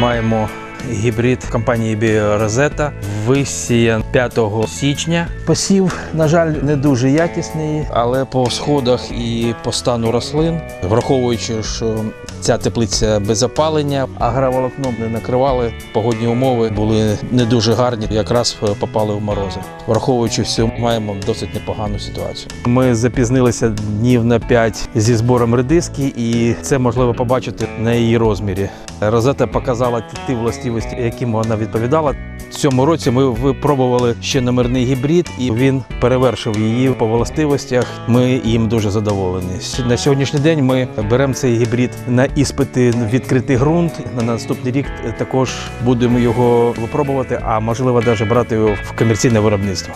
Маємо гібрид компанії Біорозета. Висіян 5 січня. Посів, на жаль, не дуже якісний, але по сходах і по стану рослин, враховуючи, що ця теплиця без опалення, агроволокном не накривали, погодні умови були не дуже гарні, якраз попали в морози. Враховуючи все, маємо досить непогану ситуацію. Ми запізнилися днів на 5 зі збором редиски, і це можливо побачити на її розмірі. Розета показала ті властивості, яким вона відповідала. Цьому році ми випробували ще номерний гібрид, і він перевершив її по властивостях. Ми їм дуже задоволені. На сьогоднішній день ми беремо цей гібрид на іспити відкритий ґрунт. На наступний рік також будемо його випробувати, а можливо навіть брати його в комерційне виробництво.